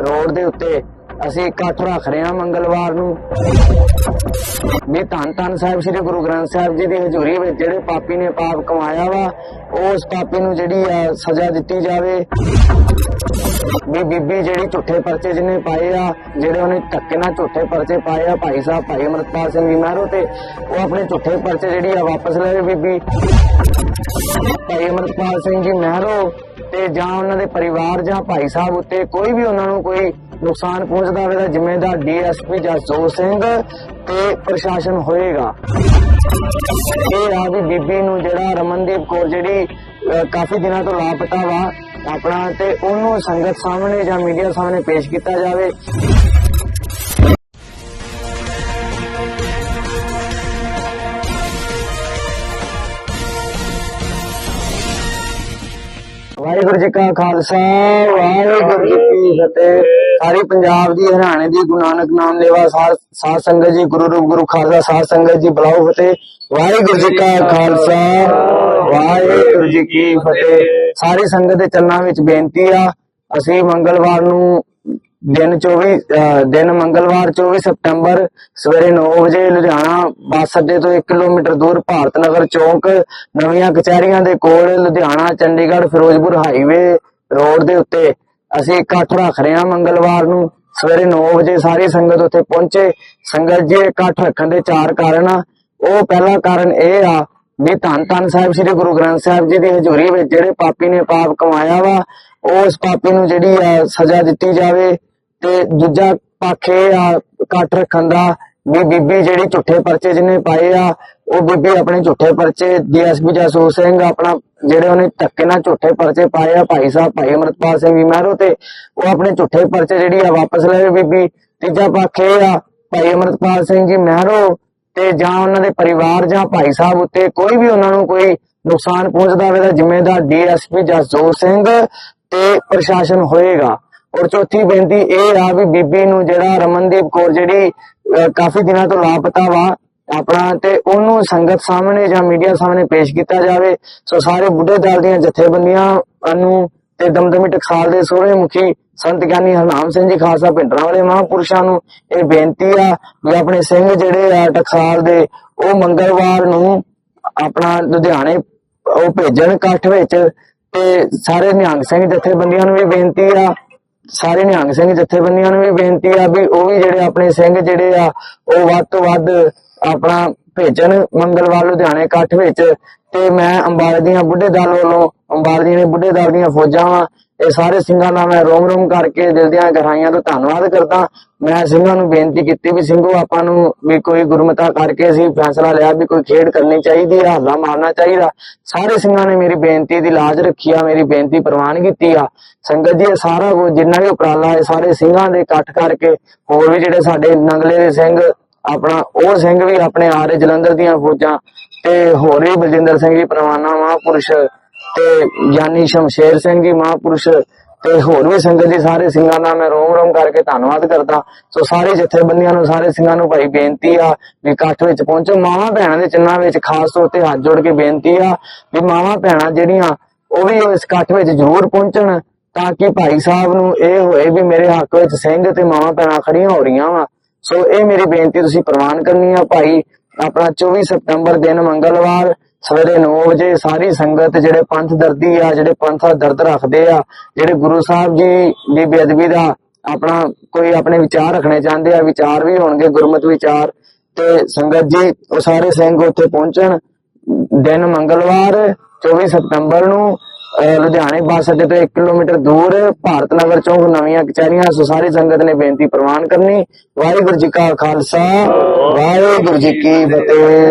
Road ਦੇ ਉੱਤੇ ਅਸੀਂ ਇਕੱਠ ਰੱਖ ਰਹੇ ਹਾਂ ਮੰਗਲਵਾਰ ਨੂੰ। ਵੀ ਧੰਨ ਧੰਨ ਸਾਹਿਬ, ਸ੍ਰੀ ਗੁਰੂ ਗ੍ਰੰਥ ਸਾਹਿਬ ਜੀ ਦੀ ਹਜ਼ੂਰੀ ਵਿੱਚ ਜਿਹੜੇ ਪਾਪੀ ਨੇ ਪਾਪ ਕਮਾਇਆ ਵਾ, ਉਸ ਪਾਪੀ ਨੂੰ ਜਿਹੜੀ ਸਜ਼ਾ ਦਿੱਤੀ ਜਾਵੇ। ਵੀ ਬੀਬੀ ਜਿਹੜੀ ਝੂਠੇ ਪਰਚੇ ਜਿਹਨੇ ਪਾਏ ਆ, ਜਿਹੜੇ ਉਹਨੇ ਧੱਕੇ ਨਾਲ ਝੂਠੇ ਪਰਚੇ ਪਾਏ ਆ, ਭਾਈ ਸਾਹਿਬ, ਭਾਈ ਅਮਰਪਾਲ ਸਿੰਘ ਜੀ ਮਹਿਰੋ ਤੇ, ਉਹ ਆਪਣੇ ਝੂਠੇ ਪਰਚੇ ਜਿਹੜੀ ਆ ਵਾਪਸ ਲੈ ਬੀਬੀ। ਭਾਈ ਅਮਰਪਾਲ ਸਿੰਘ ਜੀ ਮਹਿਰੋ ਤੇ ਜਾਂ ਉਹਨਾਂ ਦੇ ਪਰਿਵਾਰ ਜਾਂ ਭਾਈ ਸਾਹਿਬ ਉੱਤੇ ਕੋਈ ਵੀ ਉਹਨਾਂ ਨੂੰ ਕੋਈ ਨੁਕਸਾਨ ਪਹੁੰਚਦਾ ਹੋਵੇ ਤਾਂ ਜ਼ਿੰਮੇਦਾਰ ਡੀਐਸਪੀ ਜਸਜੋਤ ਸਿੰਘ ਤੇ ਪ੍ਰਸ਼ਾਸਨ ਹੋਏਗਾ। ਇਹ ਆ ਵੀ ਬੀਬੀ ਨੂੰ ਜਿਹੜਾ ਰਮਨਦੀਪ ਕੌਰ ਜਿਹੜੀ ਕਾਫੀ ਦਿਨਾਂ ਤੋਂ ਲਾਪਤਾ ਵਾ, ਆਪਣਾ ਤੇ ਉਹਨੂੰ ਸੰਗਤ ਸਾਹਮਣੇ ਜਾਂ ਮੀਡੀਆ ਸਾਹਮਣੇ ਪੇਸ਼ ਕੀਤਾ ਜਾਵੇ। ਵਾਹਿਗੁਰੂ ਜੀ ਕਾ ਖਾਲਸਾ, ਵਾਹਿਗੁਰੂ ਜੀ ਕੀ ਫਤਿਹ। ਸਾਰੀ ਪੰਜਾਬ ਦੀ ਹਰਿਆਣੇ ਦੀ ਗੁਰੂ ਨਾਨਕ ਨਾਮ ਲੇਵਾ ਸਾਧ ਸਾਧ ਸੰਗਤ ਜੀ, ਗੁਰੂ ਰੂਪ ਗੁਰੂ ਖਾਲਸਾ ਸਾਧ ਸੰਗਤ ਜੀ, ਬੁਲਾਓ ਫਤਿਹ। ਵਾਹਿਗੁਰੂ ਜੀ ਕਾ ਖਾਲਸਾ, ਵਾਹਿਗੁਰੂ ਜੀ ਕੀ ਫਤਿਹ। ਸਾਰੀ ਸੰਗਤ ਦੇ ਚਰਨਾਂ ਵਿੱਚ ਬੇਨਤੀ ਆ, ਅਸੀਂ ਮੰਗਲਵਾਰ ਨੂੰ ਦਿਨ 24 ਦਿਨ ਮੰਗਲਵਾਰ 24 ਸਤੰਬਰ ਸਵੇਰੇ 9 ਵਜੇ ਲੁਧਿਆਣਾ ਬੱਸ ਅੱਡੇ ਤੋਂ 1 ਕਿਲੋਮੀਟਰ ਦੂਰ ਭਾਰਤ ਨਗਰ ਚੌਂਕ, ਨਵੀਆਂ ਕਚਹਿਰੀਆਂ ਦੇ ਕੋਲ ਲੁਧਿਆਣਾ, ਚੰਡੀਗੜ੍ਹ, ਫਿਰੋਜ਼ਪੁਰ ਹਾਈਵੇ ਰੋਡ ਦੇ ਉੱਤੇ ਅਸੀਂ ਇਕੱਠ ਰੱਖ ਰਹੇ ਹਾਂ ਮੰਗਲਵਾਰ ਨੂੰ। ਸਵੇਰੇ 9 ਵਜੇ ਸਾਰੀ ਸੰਗਤ ਉੱਥੇ ਪਹੁੰਚੇ। ਸੰਗਤ ਜੀ ਇਕੱਠ ਰੱਖਣ ਦੇ ਚਾਰ ਕਾਰਨ ਆ। ਉਹ ਪਹਿਲਾ ਕਾਰਨ ਇਹ ਆ ਵੀ ਧੰਨ ਧੰਨ ਸਾਹਿਬ ਸ੍ਰੀ ਗੁਰੂ ਗ੍ਰੰਥ ਸਾਹਿਬ ਜੀ ਦੀ ਹਜ਼ੂਰੀ ਵਿੱਚ ਜਿਹੜੇ ਪਾਪੀ ਨੇ ਪਾਪ ਕਮਾਇਆ ਵਾ ਉਸ ਪਾਪੀ ਨੂੰ ਜਿਹੜੀ ਆ ਸਜ਼ਾ ਦਿੱਤੀ ਜਾਵੇ। ਤੇ ਦੂਜਾ ਪੱਖ ਇਹ ਆ, ਇਕੱਠ ਰੱਖਣ ਦਾ ਵੀ ਬੀਬੀ ਜਿਹੜੀ ਝੂਠੇ ਪਰਚੇ ਜਿਹਨੇ ਪਾਏ ਆ, ਉਹ ਬੀਬੀ ਆਪਣੇ ਝੂਠੇ ਪਰਚੇ, ਡੀਐਸਪੀ ਜਸੂਰ ਸਿੰਘ ਆਪਣਾ ਜਿਹੜੇ ਉਹਨੇ ਧੱਕੇ ਨਾਲ ਝੂਠੇ ਪਰਚੇ ਪਾਏ ਆ, ਭਾਈ ਸਾਹਿਬ, ਭਾਈ ਅਮਰਪਾਲ ਸਿੰਘ ਮਹਿਰੋ ਤੇ, ਉਹ ਆਪਣੇ ਝੂਠੇ ਪਰਚੇ ਜਿਹੜੀ ਆ ਵਾਪਸ ਲੈ ਬੀਬੀ। ਤੀਜਾ ਪੱਖ ਇਹ ਆ, ਭਾਈ ਅਮਰਪਾਲ ਸਿੰਘ ਜੀ ਮਹਿਰੋ ਤੇ ਜਾਂ ਉਹਨਾਂ ਦੇ ਪਰਿਵਾਰ ਜਾਂ ਭਾਈ ਸਾਹਿਬ ਉੱਤੇ ਕੋਈ ਵੀ ਉਹਨਾਂ ਨੂੰ ਕੋਈ ਨੁਕਸਾਨ ਪਹੁੰਚਦਾ ਹੋਵੇ ਤਾਂ ਜ਼ਿੰਮੇਦਾਰ ਡੀਐਸਪੀ ਜਸਜੋਤ ਸਿੰਘ ਤੇ ਪ੍ਰਸ਼ਾਸਨ ਹੋਏਗਾ। ਔਰ ਚੌਥੀ ਬੇਨਤੀ ਇਹ ਆ ਵੀ ਬੀਬੀ ਨੂੰ ਜਿਹੜਾ ਰਮਨਦੀਪ ਕੌਰ ਜਿਹੜੀ ਕਾਫੀ ਦਿਨਾਂ ਤੋਂ ਲਾਪਤਾ ਵਾ, ਆਪਣਾ ਤੇ ਉਹਨੂੰ ਸੰਗਤ ਸਾਹਮਣੇ ਜਾਂ ਮੀਡੀਆ ਸਾਹਮਣੇ ਪੇਸ਼ ਕੀਤਾ ਜਾਵੇ। ਸੋ ਸਾਰੇ ਬੁੱਢੇ ਦਲ ਦੀਆਂ ਜਥੇਬੰਦੀਆਂ ਨੂੰ ਤੇ ਦਮਦਮੀ ਟਕਸਾਲ ਦੇ ਸੋਹਣੇ ਮੁਖੀ ਸੰਤ ਗਿਆਨੀ ਹਰਨਾਮ ਸਿੰਘ ਜੀ, ਖਾਲਸਾ ਭਿੰਡਰਾਂ ਵਾਲੇ ਮਹਾਂਪੁਰਸ਼ਾਂ ਨੂੰ ਇਹ ਬੇਨਤੀ ਆ ਵੀ ਆਪਣੇ ਸਿੰਘ ਜਿਹੜੇ ਆ ਟਕਸਾਲ ਦੇ, ਉਹ ਮੰਗਲਵਾਰ ਨੂੰ ਆਪਣਾ ਲੁਧਿਆਣੇ ਉਹ ਭੇਜਣ ਇਕੱਠ ਵਿੱਚ ਤੇ ਸਾਰੇ ਨਿਹੰਗ ਸਿੰਘ ਜਥੇਬੰਦੀਆਂ ਨੂੰ ਵੀ ਬੇਨਤੀ ਆ ਸਾਰੇ ਨਿਹੰਗ ਸਿੰਘ ਜਥੇਬੰਦੀਆਂ ਨੂੰ ਵੀ ਬੇਨਤੀ ਆ ਵੀ ਉਹ ਵੀ ਜਿਹੜੇ ਆਪਣੇ ਸਿੰਘ ਜਿਹੜੇ ਆ, ਉਹ ਵੱਧ ਤੋਂ ਵੱਧ ਆਪਣਾ ਭੇਜਣ ਮੰਗਲਵਾਰ ਲੁਧਿਆਣੇ ਇਕੱਠ ਵਿੱਚ। ਤੇ ਮੈਂ ਅੰਬਾਲੇ ਦੀਆਂ ਬੁੱਢੇ ਦਲ ਵੱਲੋਂ, ਅੰਬਾਲੇ ਦੀਆਂ ਬੁੱਢੇ ਦਲ ਦੀਆਂ ਫੌਜਾਂ ਵਾਂ ਇਹ ਸਾਰੇ ਸਿੰਘਾਂ ਦਾ ਮੈਂ ਰੋਮ ਰੋਮ ਕਰਕੇ ਦਿਲ ਦੀਆਂ ਗਹਿਰਾਈਆਂ ਤੋਂ ਧੰਨਵਾਦ ਕਰਦਾ। ਮੈਂ ਸਿੰਘਾਂ ਨੂੰ ਬੇਨਤੀ ਕੀਤੀ ਵੀ ਸਿੰਘੋ, ਆਪਾਂ ਨੂੰ ਵੀ ਕੋਈ ਗੁਰਮਤਾ ਕਰਕੇ ਅਸੀਂ ਫੈਸਲਾ ਲਿਆ ਵੀ ਕੋਈ ਖੇਡ ਕਰਨੀ ਚਾਹੀਦੀ ਆ, ਹੱਲਾ ਮਾਰਨਾ ਚਾਹੀਦਾ। ਸਾਰੇ ਸਿੰਘਾਂ ਨੇ ਮੇਰੀ ਬੇਨਤੀ ਦੀ ਲਾਜ ਰੱਖੀ ਆ, ਮੇਰੀ ਬੇਨਤੀ ਪ੍ਰਵਾਨ ਕੀਤੀ ਆ। ਸੰਗਤ ਜੀ, ਇਹ ਸਾਰਾ ਕੁਝ ਜਿੰਨਾ ਵੀ ਉਪਰਾਲਾ ਹੈ ਸਾਰੇ ਸਿੰਘਾਂ ਦੇ ਇਕੱਠ ਕਰਕੇ ਹੋਰ ਵੀ ਜਿਹੜੇ ਸਾਡੇ ਨੰਗਲੇ ਦੇ ਸਿੰਘ, ਆਪਣਾ ਉਹ ਸਿੰਘ ਵੀ ਆਪਣੇ ਆ ਰਹੇ ਜਲੰਧਰ ਦੀਆਂ ਫੌਜਾਂ ਤੇ ਹੋਰ ਵੀ ਬਲਜਿੰਦਰ ਸਿੰਘ ਜੀ, ਪਰਵਾਨਾ ਮਹਾਂਪੁਰਸ਼ ਤੇ ਗਿਆਨੀ ਸ਼ਮਸ਼ੇਰ ਸਿੰਘ ਜੀ ਮਹਾਂਪੁਰਸ਼ ਤੇ ਹੋਰ ਵੀ ਸੰਗਤ ਜੀ, ਸਾਰੇ ਸਿੰਘਾਂ ਦਾ ਮੈਂ ਰੋਮ ਰੋਮ ਕਰਕੇ ਧੰਨਵਾਦ ਕਰਦਾ। ਸੋ ਸਾਰੇ ਜਥੇਬੰਦੀਆਂ ਨੂੰ, ਸਾਰੇ ਸਿੰਘਾਂ ਨੂੰ ਭਾਈ ਬੇਨਤੀ ਆ ਵੀ ਇਕੱਠ ਵਿੱਚ ਪਹੁੰਚੋ। ਮਾਵਾਂ ਭੈਣਾਂ ਦੇ ਚੰਨਾਂ ਵਿੱਚ ਖਾਸ ਤੌਰ ਤੇ ਹੱਥ ਜੋੜ ਕੇ ਬੇਨਤੀ ਆ ਵੀ ਮਾਵਾਂ ਭੈਣਾਂ ਜਿਹੜੀਆਂ, ਉਹ ਵੀ ਇਸ ਇਕੱਠ ਵਿੱਚ ਜ਼ਰੂਰ ਪਹੁੰਚਣ ਤਾਂ ਕਿ ਭਾਈ ਸਾਹਿਬ ਨੂੰ ਇਹ ਹੋਏ ਵੀ ਮੇਰੇ ਹੱਕ ਵਿੱਚ ਸਿੰਘ ਤੇ ਮਾਵਾਂ ਭੈਣਾਂ ਖੜੀਆਂ ਹੋ ਰਹੀਆਂ ਵਾ। ਸੋ ਇਹ ਮੇਰੀ ਬੇਨਤੀ ਤੁਸੀਂ ਪ੍ਰਵਾਨ ਕਰਨੀ ਆ ਭਾਈ। ਆਪਣਾ 24 ਸਤੰਬਰ ਦਿਨ ਮੰਗਲਵਾਰ ਸਵੇਰੇ 9 ਵਜੇ ਸਾਰੀ ਸੰਗਤ ਜਿਹੜੇ ਪੰਥ ਦਰਦੀ ਆ, ਜਿਹੜੇ ਪੰਥ ਦਰਦ ਰੱਖਦੇ ਆ, ਜਿਹੜੇ ਗੁਰੂ ਸਾਹਿਬ ਜੀ ਦੀ ਬੇਅਦਬੀ ਦਾ ਆਪਣਾ ਕੋਈ ਆਪਣੇ ਵਿਚਾਰ ਰੱਖਣੇ ਚਾਹੁੰਦੇ ਆ, ਵਿਚਾਰ ਵੀ ਹੋਣਗੇ, ਗੁਰਮਤ ਵਿਚਾਰ ਤੇ ਸੰਗਤ ਜੀ, ਉਹ ਸਾਰੇ ਸਿੰਘ ਉੱਥੇ ਪਹੁੰਚਣ। ਦਿਨ ਮੰਗਲਵਾਰ 24 ਸਤੰਬਰ ਨੂੰ ਲੁਧਿਆਣੇ ਬੱਸ ਅੱਡੇ ਤੋਂ 1 ਕਿਲੋਮੀਟਰ ਦੂਰ, ਭਾਰਤ ਨਗਰ ਚੌਂਕ, ਨਵੀਆਂ ਕਚਹਿਰੀਆਂ, ਸੋ ਸਾਰੀ ਸੰਗਤ ਨੇ ਬੇਨਤੀ ਪ੍ਰਵਾਨ ਕਰਨੀ। ਵਾਹਿਗੁਰੂ ਜੀ ਕਾ ਖਾਲਸਾ, ਵਾਹਿਗੁਰੂ ਜੀ ਕੀ ਫਤਿਹ।